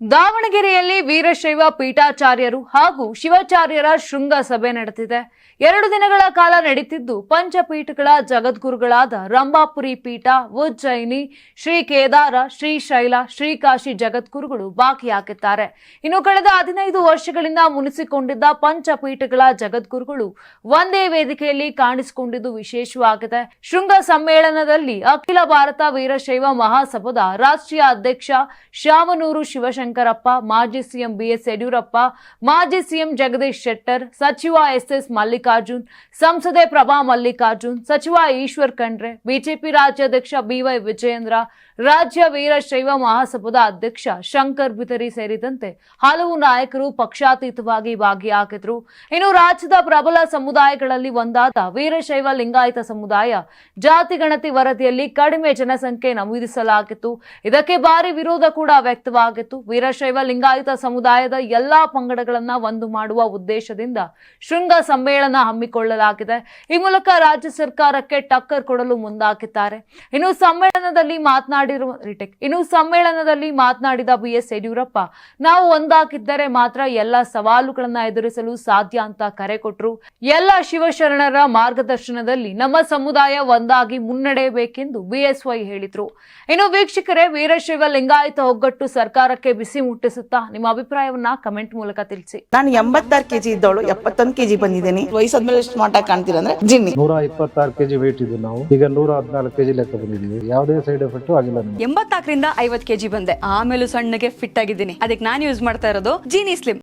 ದಾವಣಗೆರೆಯಲ್ಲಿ ವೀರಶೈವ ಪೀಠಾಚಾರ್ಯರು ಹಾಗೂ ಶಿವಾಚಾರ್ಯರ ಶೃಂಗ ಸಭೆ ನಡೆದಿದೆ. ಎರಡು ದಿನಗಳ ಕಾಲ ನಡೀತಿದ್ದು ಪಂಚಪೀಠಗಳ ಜಗದ್ಗುರುಗಳಾದ ರಂಭಾಪುರಿ ಪೀಠ, ಉಜ್ಜಯಿನಿ, ಶ್ರೀ ಕೇದಾರ, ಶ್ರೀ ಶೈಲ, ಶ್ರೀ ಕಾಶಿ ಜಗದ್ಗುರುಗಳು ಭಾಗಿಯಾಗಿದ್ದಾರೆ ಇನ್ನು ಕಳೆದ ಹದಿನೈದು ವರ್ಷಗಳಿಂದ ಮುನಿಸಿಕೊಂಡಿದ್ದ ಪಂಚಪೀಠಗಳ ಜಗದ್ಗುರುಗಳು ಒಂದೇ ವೇದಿಕೆಯಲ್ಲಿ ಕಾಣಿಸಿಕೊಂಡಿದ್ದು ವಿಶೇಷವಾಗಿದೆ. ಶೃಂಗ ಸಮ್ಮೇಳನದಲ್ಲಿ ಅಖಿಲ ಭಾರತ ವೀರಶೈವ ಮಹಾಸಭಾದ ರಾಷ್ಟ್ರೀಯ ಅಧ್ಯಕ್ಷ ಶಾಮನೂರು ಶಿವಶಂಕರಪ್ಪ ಮಾಜಿ ಸಿಎಂ ಬಿಎಸ್ ಯಡಿಯೂರಪ್ಪ, ಮಾಜಿ ಸಿಎಂ ಜಗದೀಶ್ ಶೆಟ್ಟರ್, ಸಚಿವ ಎಸ್ಎಸ್ ಮಲ್ಲಿಕಾರ್ಜುನ್, ಸಂಸದೆ ಪ್ರಭಾ ಮಲ್ಲಿಕಾರ್ಜುನ್, ಸಚಿವ ಈಶ್ವರ್ ಖಂಡ್ರೆ, ಬಿಜೆಪಿ ರಾಜ್ಯಾಧ್ಯಕ್ಷ ಬಿವೈ ವಿಜಯೇಂದ್ರ, ರಾಜ್ಯ ವೀರಶೈವ ಮಹಾಸಭಾದ ಅಧ್ಯಕ್ಷ ಶಂಕರ್ ಬಿತರಿ ಸೇರಿದಂತೆ ಹಲವು ನಾಯಕರು ಪಕ್ಷಾತೀತವಾಗಿ ಭಾಗಿಯಾಗಿದ್ರು. ಇನ್ನು ರಾಜ್ಯದ ಪ್ರಬಲ ಸಮುದಾಯಗಳಲ್ಲಿ ಒಂದಾದ ವೀರಶೈವ ಲಿಂಗಾಯತ ಸಮುದಾಯ ಜಾತಿ ಗಣತಿ ವರದಿಯಲ್ಲಿ ಕಡಿಮೆ ಜನಸಂಖ್ಯೆ ನಮೂದಿಸಲಾಗಿತ್ತು. ಇದಕ್ಕೆ ಭಾರಿ ವಿರೋಧ ಕೂಡ ವ್ಯಕ್ತವಾಗಿತ್ತು. ವೀರಶೈವ ಲಿಂಗಾಯತ ಸಮುದಾಯದ ಎಲ್ಲಾ ಪಂಗಡಗಳನ್ನ ಒಂದು ಮಾಡುವ ಉದ್ದೇಶದಿಂದ ಶೃಂಗ ಸಮ್ಮೇಳನ ಹಮ್ಮಿಕೊಳ್ಳಲಾಗಿದೆ. ಈ ಮೂಲಕ ರಾಜ್ಯ ಸರ್ಕಾರಕ್ಕೆ ಟಕ್ಕರ್ ಕೊಡಲು ಮುಂದಾಕಿದ್ದಾರೆ ಇನ್ನು ಸಮ್ಮೇಳನದಲ್ಲಿ ಮಾತನಾಡಿರುವ ರಿಟೆಕ್, ಇನ್ನು ಸಮ್ಮೇಳನದಲ್ಲಿ ಮಾತನಾಡಿದ ಬಿಎಸ್ ಯಡಿಯೂರಪ್ಪ, ನಾವು ಒಂದಾಗಿದ್ದರೆ ಮಾತ್ರ ಎಲ್ಲ ಸವಾಲುಗಳನ್ನ ಎದುರಿಸಲು ಸಾಧ್ಯ ಅಂತ ಕರೆ ಕೊಟ್ಟರು ಎಲ್ಲ ಶಿವಶರಣರ ಮಾರ್ಗದರ್ಶನದಲ್ಲಿ ನಮ್ಮ ಸಮುದಾಯ ಒಂದಾಗಿ ಮುನ್ನಡೆಯಬೇಕೆಂದು ಬಿಎಸ್ವೈ ಹೇಳಿದ್ರು. ಇನ್ನು ವೀಕ್ಷಕರೇ ವೀರಶೈವ ಲಿಂಗಾಯತ ಒಗ್ಗಟ್ಟು ಸರ್ಕಾರಕ್ಕೆ ಬಿಸಿ ಮುಟ್ಟಿಸುತ್ತಾ ನಿಮ್ಮ ಅಭಿಪ್ರಾಯವನ್ನ ಕಮೆಂಟ್ ಮೂಲಕ ತಿಳಿಸಿ. ನಾನು ಎಂಬತ್ತಾರು ಕೆಜಿ ಇದ್ದವಳು ಎಪ್ಪತ್ತೊಂದು ಕೆಜಿ ಬಂದಿದ್ದೀನಿ. ವಯಸ್ಸಾದ್ಮೇಲೆ ಸ್ಮಾರ್ಟ್ ಆಗಿ ಕಾಣ್ತೀರಾ ಅಂದ್ರೆ ಜಿನ್ನಿ. ನೂರ ಇಪ್ಪತ್ತಾರು ಕೆಜಿ ವೇಟ್ ಇದ್ದು ನಾವು. ಈಗ ನೂರ ಹದಿನಾಲ್ಕು ಕೆಜಿ ಲೆಕ್ಕ ಬಂದಿದ್ದೀವಿ. ಯಾವುದೇ ಸೈಡ್ ಎಫೆಕ್ಟ್ ಆಗಿಲ್ಲ ಎಂಬತ್ತಾಕರಿಂದ ಎಂಬತ್ನಾಲ್ಕರಿಂದ ಐವತ್ ಕೆಜಿ ಬಂದೆ. ಆಮೇಲೆ ಸಣ್ಣಗೆ ಫಿಟ್ ಆಗಿದ್ದೀನಿ. ಅದಕ್ಕೆ ನಾನು ಯೂಸ್ ಮಾಡ್ತಾ ಇರೋದು ಜೀನಿ ಸ್ಲಿಮ್